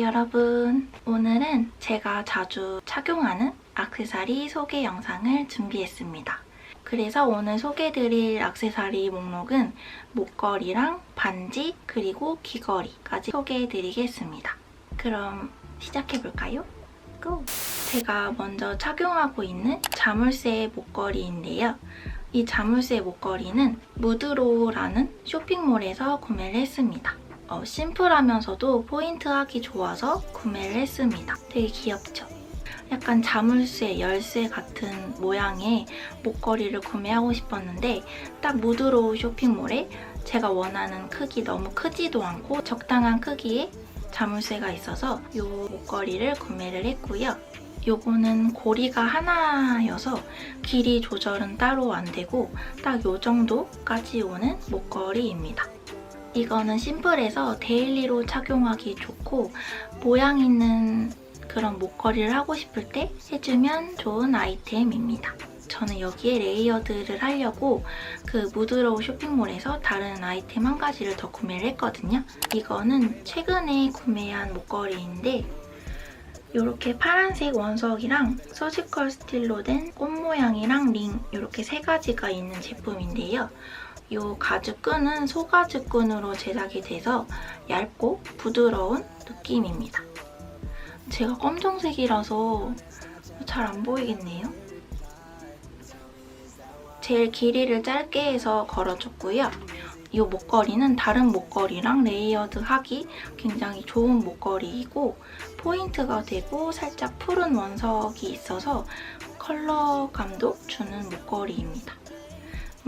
여러분. 오늘은 제가 자주 착용하는 액세서리 소개 영상을 준비했습니다. 그래서 오늘 소개드릴 액세서리 목록은 목걸이랑 반지 그리고 귀걸이까지 소개해드리겠습니다. 그럼 시작해볼까요? 고! 제가 먼저 착용하고 있는 자물쇠 목걸이인데요. 이 자물쇠 목걸이는 무드로라는 쇼핑몰에서 구매를 했습니다. 어, 심플하면서도 포인트하기 좋아서 구매를 했습니다. 되게 귀엽죠? 약간 자물쇠, 열쇠 같은 모양의 목걸이를 구매하고 싶었는데 딱 무드로우 쇼핑몰에 제가 원하는 크기 너무 크지도 않고 적당한 크기의 자물쇠가 있어서 이 목걸이를 구매를 했고요. 요거는 고리가 하나여서 길이 조절은 따로 안 되고 딱 요 정도까지 오는 목걸이입니다. 이거는 심플해서 데일리로 착용하기 좋고 모양 있는 그런 목걸이를 하고 싶을 때 해주면 좋은 아이템입니다. 저는 여기에 레이어드를 하려고 그 무드로우 쇼핑몰에서 다른 아이템 한 가지를 더 구매를 했거든요. 이거는 최근에 구매한 목걸이인데 이렇게 파란색 원석이랑 서지컬 스틸로 된 꽃 모양이랑 링 이렇게 세 가지가 있는 제품인데요. 이 가죽끈은 소가죽끈으로 제작이 돼서 얇고 부드러운 느낌입니다. 제가 검정색이라서 잘 안 보이겠네요. 제일 길이를 짧게 해서 걸어줬고요. 이 목걸이는 다른 목걸이랑 레이어드 하기 굉장히 좋은 목걸이이고 포인트가 되고 살짝 푸른 원석이 있어서 컬러감도 주는 목걸이입니다.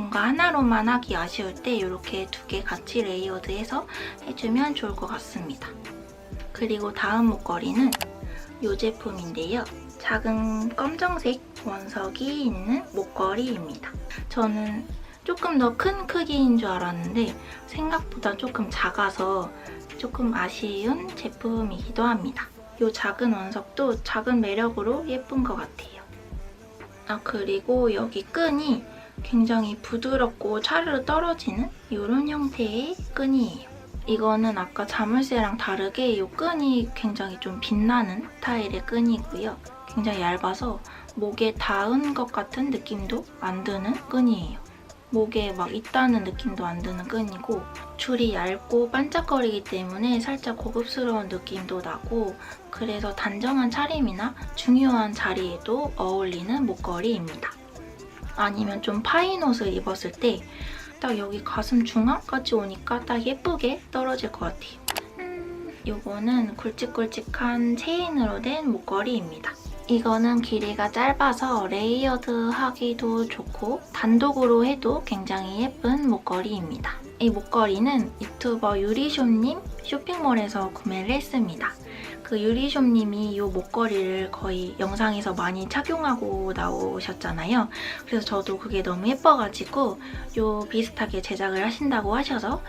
뭔가 하나로만 하기 아쉬울 때 이렇게 두 개 같이 레이어드해서 해주면 좋을 것 같습니다. 그리고 다음 목걸이는 이 제품인데요. 작은 검정색 원석이 있는 목걸이입니다. 저는 조금 더 큰 크기인 줄 알았는데 생각보다 조금 작아서 조금 아쉬운 제품이기도 합니다. 이 작은 원석도 작은 매력으로 예쁜 것 같아요. 아 그리고 여기 끈이 굉장히 부드럽고 차르르 떨어지는 이런 형태의 끈이에요. 이거는 아까 자물쇠랑 다르게 이 끈이 굉장히 좀 빛나는 스타일의 끈이고요. 굉장히 얇아서 목에 닿은 것 같은 느낌도 안 드는 끈이에요. 목에 막 있다는 느낌도 안 드는 끈이고 줄이 얇고 반짝거리기 때문에 살짝 고급스러운 느낌도 나고 그래서 단정한 차림이나 중요한 자리에도 어울리는 목걸이입니다. 아니면 좀 파인 옷을 입었을 때 딱 여기 가슴 중앙까지 오니까 딱 예쁘게 떨어질 것 같아요. 음, 이거는 굵직굵직한 체인으로 된 목걸이입니다. 이거는 길이가 짧아서 레이어드 하기도 좋고 단독으로 해도 굉장히 예쁜 목걸이입니다. 이 목걸이는 유튜버 유리숍님 쇼핑몰에서 구매를 했습니다. 그 유리숍님이 이 목걸이를 거의 영상에서 많이 착용하고 나오셨잖아요. 그래서 저도 그게 너무 예뻐가지고 이 비슷하게 제작을 하신다고 하셔서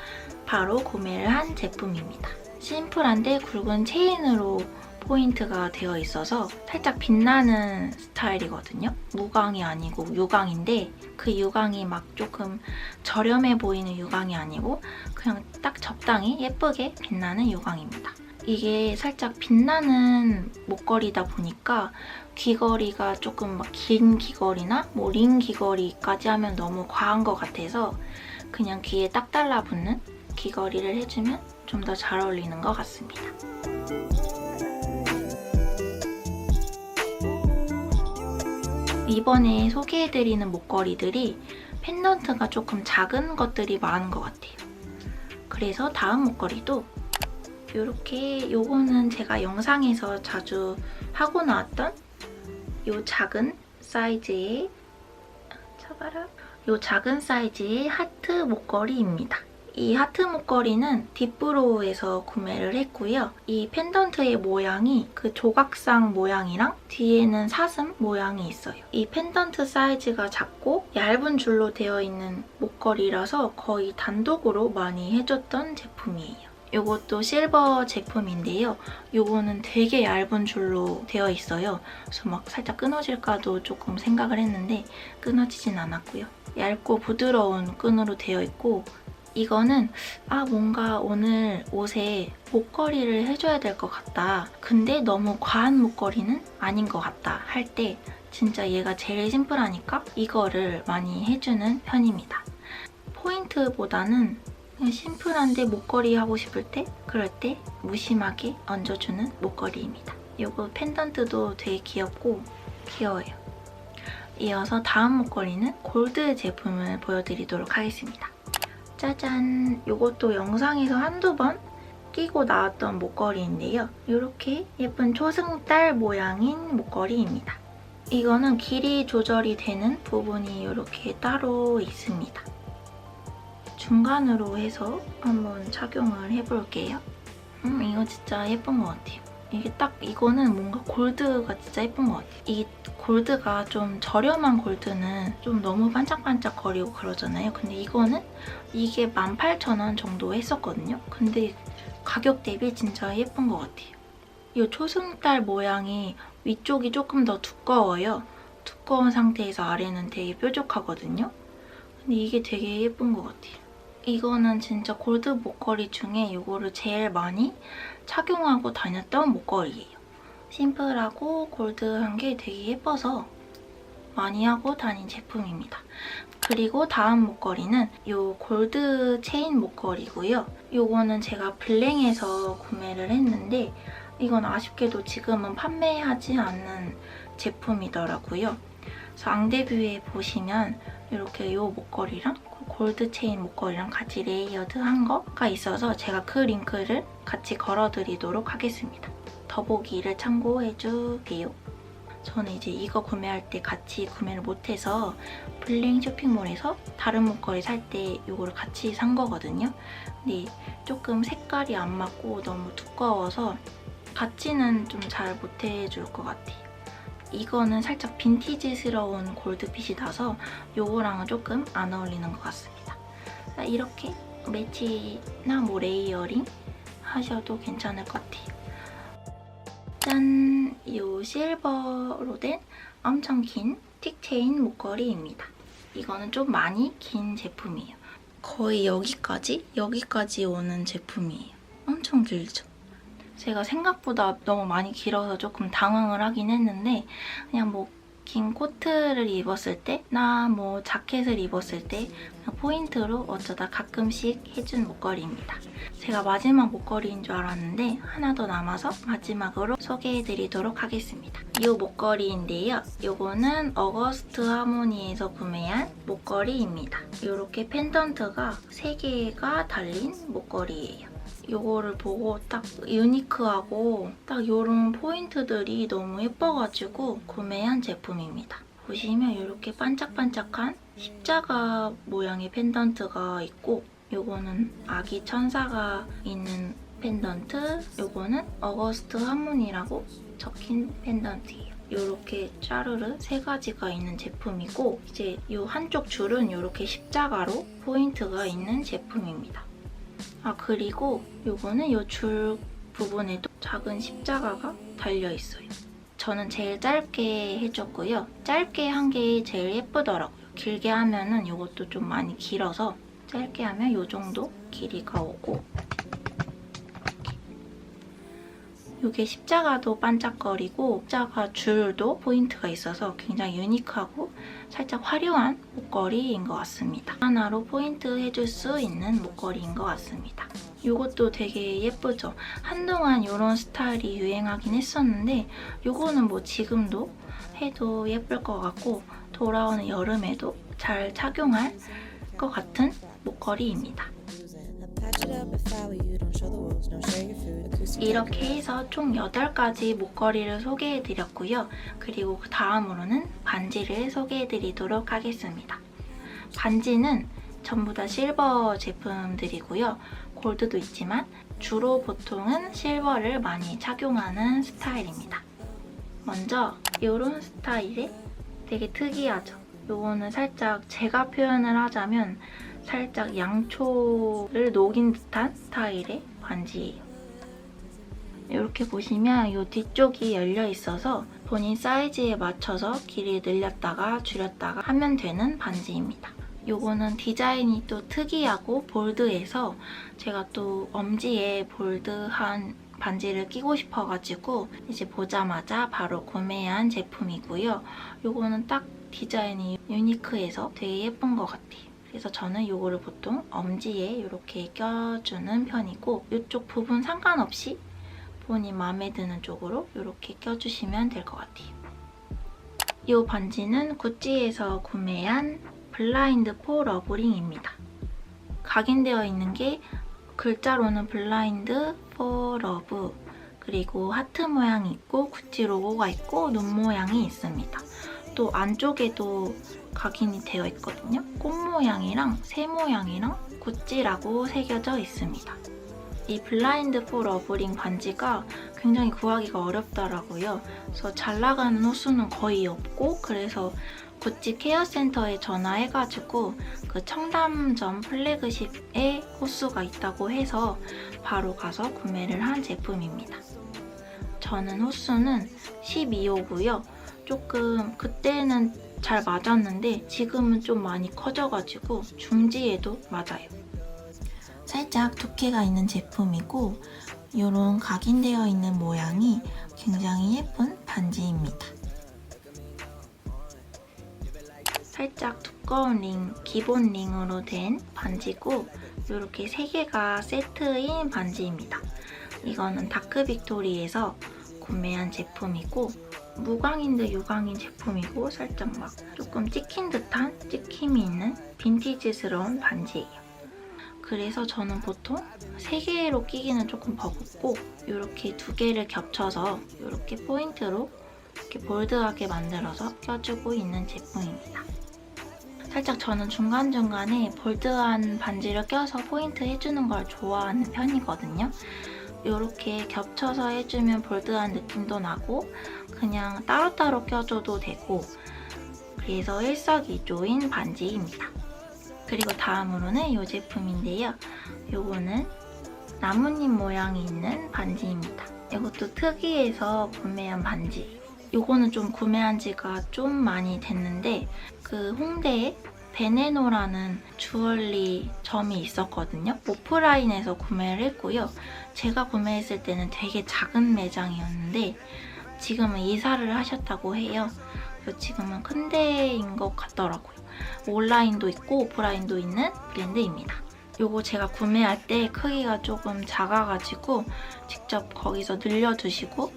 바로 구매를 한 제품입니다. 심플한데 굵은 체인으로 포인트가 되어 있어서 살짝 빛나는 스타일이거든요. 무광이 아니고 유광인데 그 유광이 막 조금 저렴해 보이는 유광이 아니고 그냥 딱 적당히 예쁘게 빛나는 유광입니다. 이게 살짝 빛나는 목걸이다 보니까 귀걸이가 조금 막 긴 귀걸이나 뭐 링 귀걸이까지 하면 너무 과한 것 같아서 그냥 귀에 딱 달라붙는 귀걸이를 해주면 좀 더 잘 어울리는 것 같습니다. 이번에 소개해드리는 목걸이들이 펜던트가 조금 작은 것들이 많은 것 같아요. 그래서 다음 목걸이도 이렇게 요거는 제가 영상에서 자주 하고 나왔던 요 작은 사이즈의 잡아라 요 작은 사이즈의 하트 목걸이입니다. 이 하트 목걸이는 딥브로우에서 구매를 했고요. 이 펜던트의 모양이 그 조각상 모양이랑 뒤에는 사슴 모양이 있어요. 이 펜던트 사이즈가 작고 얇은 줄로 되어 있는 목걸이라서 거의 단독으로 많이 해줬던 제품이에요. 이것도 실버 제품인데요. 이거는 되게 얇은 줄로 되어 있어요. 그래서 막 살짝 끊어질까도 조금 생각을 했는데 끊어지진 않았고요. 얇고 부드러운 끈으로 되어 있고 이거는 아 뭔가 오늘 옷에 목걸이를 해줘야 될 것 같다. 근데 너무 과한 목걸이는 아닌 것 같다 할 때 진짜 얘가 제일 심플하니까 이거를 많이 해주는 편입니다. 포인트보다는 심플한데 목걸이 하고 싶을 때 그럴 때 무심하게 얹어주는 목걸이입니다. 이거 펜던트도 되게 귀엽고 귀여워요. 이어서 다음 목걸이는 골드 제품을 보여드리도록 하겠습니다. 짜잔! 이것도 영상에서 한두 번 끼고 나왔던 목걸이인데요. 이렇게 예쁜 초승달 모양인 목걸이입니다. 이거는 길이 조절이 되는 부분이 이렇게 따로 있습니다. 중간으로 해서 한번 착용을 해볼게요. 음, 이거 진짜 예쁜 것 같아요. 이게 딱 이거는 뭔가 골드가 진짜 예쁜 것 같아요. 이 골드가 좀 저렴한 골드는 좀 너무 반짝반짝 거리고 그러잖아요. 근데 이거는 이게 18,000원 정도 했었거든요. 근데 가격 대비 진짜 예쁜 것 같아요. 이 초승달 모양이 위쪽이 조금 더 두꺼워요. 두꺼운 상태에서 아래는 되게 뾰족하거든요. 근데 이게 되게 예쁜 것 같아요. 이거는 진짜 골드 목걸이 중에 이거를 제일 많이 착용하고 다녔던 목걸이에요. 심플하고 골드한 게 되게 예뻐서 많이 하고 다닌 제품입니다. 그리고 다음 목걸이는 이 골드 체인 목걸이고요. 이거는 제가 블랭에서 구매를 했는데 이건 아쉽게도 지금은 판매하지 않는 제품이더라고요. 그래서 앙데뷰에 보시면 이렇게 이 목걸이랑 골드 체인 목걸이랑 같이 레이어드한 거가 있어서 제가 그 링크를 같이 걸어드리도록 하겠습니다. 더보기를 참고해주세요. 저는 이제 이거 구매할 때 같이 구매를 못해서 블링 쇼핑몰에서 다른 목걸이 살 때 이거를 같이 산 거거든요. 근데 조금 색깔이 안 맞고 너무 두꺼워서 같이는 좀 잘 못해줄 것 같아요. 이거는 살짝 빈티지스러운 골드빛이 나서 이거랑은 조금 안 어울리는 것 같습니다. 이렇게 매치나 뭐 레이어링 하셔도 괜찮을 것 같아요. 짠! 이 실버로 된 엄청 긴 틱체인 목걸이입니다. 이거는 좀 많이 긴 제품이에요. 거의 여기까지? 여기까지 오는 제품이에요. 엄청 길죠? 제가 생각보다 너무 많이 길어서 조금 당황을 하긴 했는데 그냥 뭐 긴 코트를 입었을 때나 뭐 자켓을 입었을 때 포인트로 어쩌다 가끔씩 해준 목걸이입니다. 제가 마지막 목걸이인 줄 알았는데 하나 더 남아서 마지막으로 소개해드리도록 하겠습니다. 이 목걸이인데요. 이거는 어거스트 하모니에서 구매한 목걸이입니다. 이렇게 펜던트가 3개가 달린 목걸이에요. 이거를 보고 딱 유니크하고 딱 이런 포인트들이 너무 예뻐가지고 구매한 제품입니다. 보시면 이렇게 반짝반짝한 십자가 모양의 펜던트가 있고 이거는 아기 천사가 있는 펜던트 이거는 어거스트 하모니라고 적힌 펜던트예요. 이렇게 짜르르 세 가지가 있는 제품이고 이제 이 한쪽 줄은 이렇게 십자가로 포인트가 있는 제품입니다. 아 그리고 요거는 이줄 부분에도 작은 십자가가 달려있어요. 저는 제일 짧게 해줬고요. 짧게 한 게 제일 예쁘더라고요. 길게 하면은 이것도 좀 많이 길어서 짧게 하면 이 정도 길이가 오고 이게 십자가도 반짝거리고 십자가 줄도 포인트가 있어서 굉장히 유니크하고 살짝 화려한 목걸이인 것 같습니다. 하나로 포인트 해줄 수 있는 목걸이인 것 같습니다. 이것도 되게 예쁘죠? 한동안 이런 스타일이 유행하긴 했었는데 이거는 뭐 지금도 해도 예쁠 것 같고 돌아오는 여름에도 잘 착용할 것 같은 목걸이입니다. 이렇게 해서 총 8가지 목걸이를 소개해드렸고요. 그리고 그 다음으로는 반지를 소개해드리도록 하겠습니다. 반지는 전부 다 실버 제품들이고요. 골드도 있지만 주로 보통은 실버를 많이 착용하는 스타일입니다. 먼저 이런 스타일이 되게 특이하죠. 이거는 살짝 제가 표현을 하자면 살짝 양초를 녹인 듯한 스타일의 반지예요. 이렇게 보시면 이 뒤쪽이 열려 있어서 본인 사이즈에 맞춰서 길이 늘렸다가 줄였다가 하면 되는 반지입니다. 요거는 디자인이 또 특이하고 볼드해서 제가 또 엄지에 볼드한 반지를 끼고 싶어가지고 이제 보자마자 바로 구매한 제품이고요. 요거는 딱 디자인이 유니크해서 되게 예쁜 것 같아요. 그래서 저는 요거를 보통 엄지에 이렇게 껴주는 편이고 이쪽 부분 상관없이 본인 마음에 드는 쪽으로 이렇게 껴주시면 될 것 같아요. 이 반지는 구찌에서 구매한 블라인드 포 러브링입니다. 각인되어 있는 게 글자로는 블라인드 포 러브 그리고 하트 모양이 있고 구찌 로고가 있고 눈 모양이 있습니다. 또 안쪽에도 각인이 되어 있거든요. 꽃 모양이랑 새 모양이랑 구찌라고 새겨져 있습니다. 이 블라인드 포 러브링 반지가 굉장히 구하기가 어렵더라고요. 그래서 잘 나가는 호수는 거의 없고 그래서 구찌 케어센터에 전화해가지고 그 청담점 플래그십에 호수가 있다고 해서 바로 가서 구매를 한 제품입니다. 저는 호수는 12호고요. 조금 그때는 잘 맞았는데 지금은 좀 많이 커져가지고 중지에도 맞아요. 살짝 두께가 있는 제품이고 이런 각인되어 있는 모양이 굉장히 예쁜 반지입니다. 살짝 두꺼운 링, 기본 링으로 된 반지고 이렇게 세 개가 세트인 반지입니다. 이거는 다크 빅토리에서 구매한 제품이고 무광인 듯 유광인 제품이고 살짝 막 조금 찍힌 듯한 찍힘이 있는 빈티지스러운 반지예요. 그래서 저는 보통 3개로 끼기는 조금 버겁고 이렇게 두 개를 겹쳐서 이렇게 포인트로 이렇게 볼드하게 만들어서 껴주고 있는 제품입니다. 살짝 저는 중간중간에 볼드한 반지를 껴서 포인트 해주는 걸 좋아하는 편이거든요. 이렇게 겹쳐서 해주면 볼드한 느낌도 나고 그냥 따로따로 껴줘도 되고 그래서 일석이조인 반지입니다. 그리고 다음으로는 이 제품인데요. 이거는 나뭇잎 모양이 있는 반지입니다. 이것도 특이해서 구매한 반지. 이거는 좀 구매한 지가 좀 많이 됐는데 그 홍대에 베네노라는 주얼리 점이 있었거든요. 오프라인에서 구매를 했고요. 제가 구매했을 때는 되게 작은 매장이었는데 지금은 이사를 하셨다고 해요. 지금은 큰 데인 것 같더라고요. 온라인도 있고 오프라인도 있는 브랜드입니다. 요거 제가 구매할 때 크기가 조금 작아가지고 직접 거기서 늘려주시고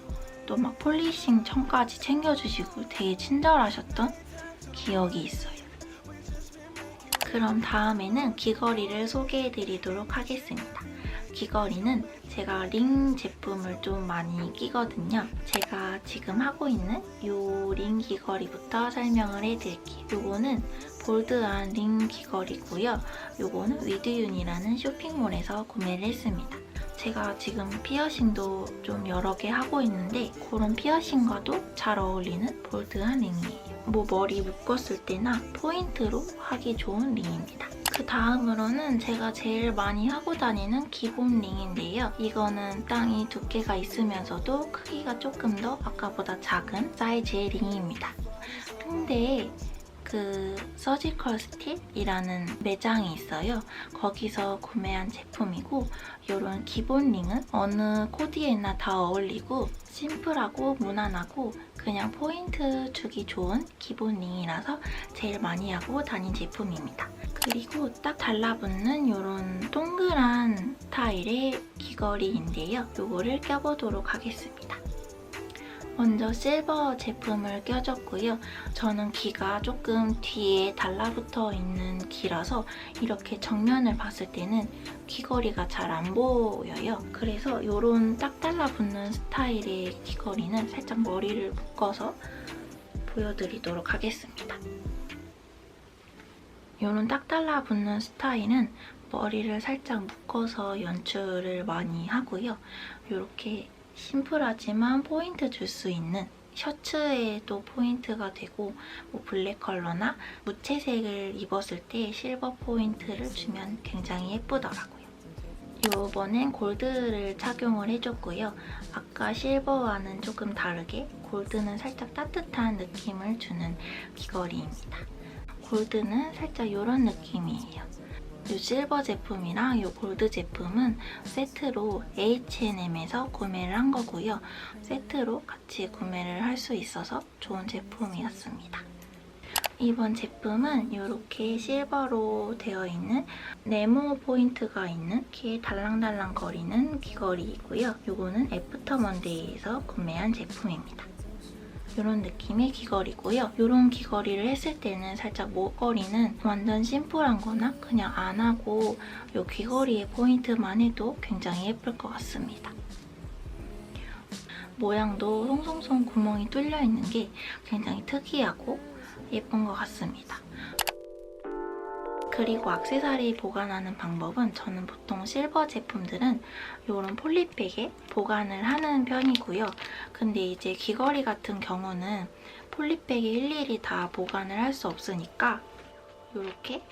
또 막 폴리싱 청까지 챙겨주시고 되게 친절하셨던 기억이 있어요. 그럼 다음에는 귀걸이를 소개해 드리도록 하겠습니다. 귀걸이는 제가 링 제품을 좀 많이 끼거든요. 제가 지금 하고 있는 이 링 귀걸이부터 설명을 해드릴게요. 요거는 볼드한 링 귀걸이고요. 요거는 위드윤이라는 쇼핑몰에서 구매를 했습니다. 제가 지금 피어싱도 좀 여러 개 하고 있는데 그런 피어싱과도 잘 어울리는 볼드한 링이에요. 뭐 머리 묶었을 때나 포인트로 하기 좋은 링입니다. 그 다음으로는 제가 제일 많이 하고 다니는 기본 링인데요. 이거는 땅이 두께가 있으면서도 크기가 조금 더 아까보다 작은 사이즈의 링입니다. 근데 그 서지컬 스틸이라는 매장이 있어요. 거기서 구매한 제품이고 이런 기본 링은 어느 코디에나 다 어울리고 심플하고 무난하고 그냥 포인트 주기 좋은 기본 링이라서 제일 많이 하고 다닌 제품입니다. 그리고 딱 달라붙는 이런 동그란 스타일의 귀걸이인데요. 이거를 껴보도록 하겠습니다. 먼저 실버 제품을 껴줬고요. 저는 귀가 조금 뒤에 달라붙어 있는 귀라서 이렇게 정면을 봤을 때는 귀걸이가 잘 안 보여요. 그래서 이런 딱 달라붙는 스타일의 귀걸이는 살짝 머리를 묶어서 보여드리도록 하겠습니다. 이런 딱 달라붙는 스타일은 머리를 살짝 묶어서 연출을 많이 하고요. 이렇게 심플하지만 포인트 줄 수 있는 셔츠에도 포인트가 되고 뭐 블랙 컬러나 무채색을 입었을 때 실버 포인트를 주면 굉장히 예쁘더라고요. 이번엔 골드를 착용을 해줬고요. 아까 실버와는 조금 다르게 골드는 살짝 따뜻한 느낌을 주는 귀걸이입니다. 골드는 살짝 이런 느낌이에요. 이 실버 제품이랑 이 골드 제품은 세트로 H&M에서 구매를 한 거고요. 세트로 같이 구매를 할 수 있어서 좋은 제품이었습니다. 이번 제품은 이렇게 실버로 되어 있는 네모 포인트가 있는 이렇게 달랑달랑 거리는 귀걸이이고요. 이거는 애프터 먼데이에서 구매한 제품입니다. 이런 느낌의 귀걸이고요. 이런 귀걸이를 했을 때는 살짝 목걸이는 완전 심플한 거나 그냥 안 하고 이 귀걸이의 포인트만 해도 굉장히 예쁠 것 같습니다. 모양도 송송송 구멍이 뚫려 있는 게 굉장히 특이하고 예쁜 것 같습니다. 그리고 액세서리 보관하는 방법은 저는 보통 실버 제품들은 이런 폴리백에 보관을 하는 편이고요. 근데 이제 귀걸이 같은 경우는 폴리백에 일일이 다 보관을 할 수 없으니까 이렇게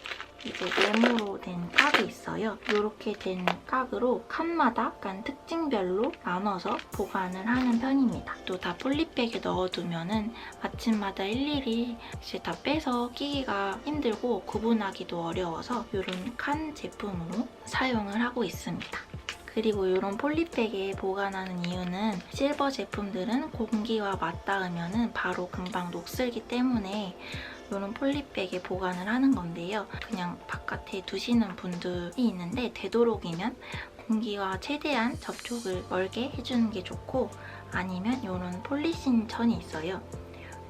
이제 네모로 된 깍이 있어요. 이렇게 된 깍으로 칸마다 약간 특징별로 나눠서 보관을 하는 편입니다. 또 다 폴리백에 넣어두면은 아침마다 일일이 이제 다 빼서 끼기가 힘들고 구분하기도 어려워서 이런 칸 제품으로 사용을 하고 있습니다. 그리고 이런 폴리백에 보관하는 이유는 실버 제품들은 공기와 맞닿으면 바로 금방 녹슬기 때문에 이런 폴리백에 보관을 하는 건데요. 그냥 바깥에 두시는 분들이 있는데 되도록이면 공기와 최대한 접촉을 멀게 해주는 게 좋고 아니면 이런 폴리신 천이 있어요.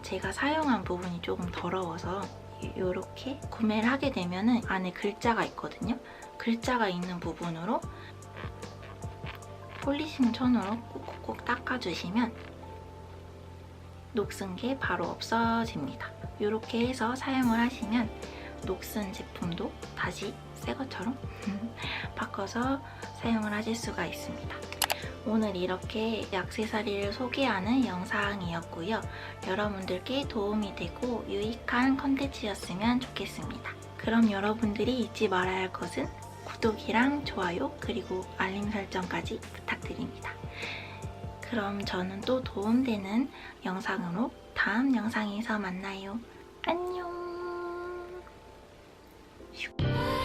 제가 사용한 부분이 조금 더러워서 이렇게 구매를 하게 되면 안에 글자가 있거든요. 글자가 있는 부분으로 폴리싱 천으로 꾹꾹꾹 닦아주시면 녹슨 게 바로 없어집니다. 이렇게 해서 사용을 하시면 녹슨 제품도 다시 새 것처럼 바꿔서 사용을 하실 수가 있습니다. 오늘 이렇게 액세서리를 소개하는 영상이었고요. 여러분들께 도움이 되고 유익한 컨텐츠였으면 좋겠습니다. 그럼 여러분들이 잊지 말아야 할 것은 구독이랑 좋아요 그리고 알림 설정까지 부탁드립니다. 그럼 저는 또 도움되는 영상으로 다음 영상에서 만나요. 안녕. 슉.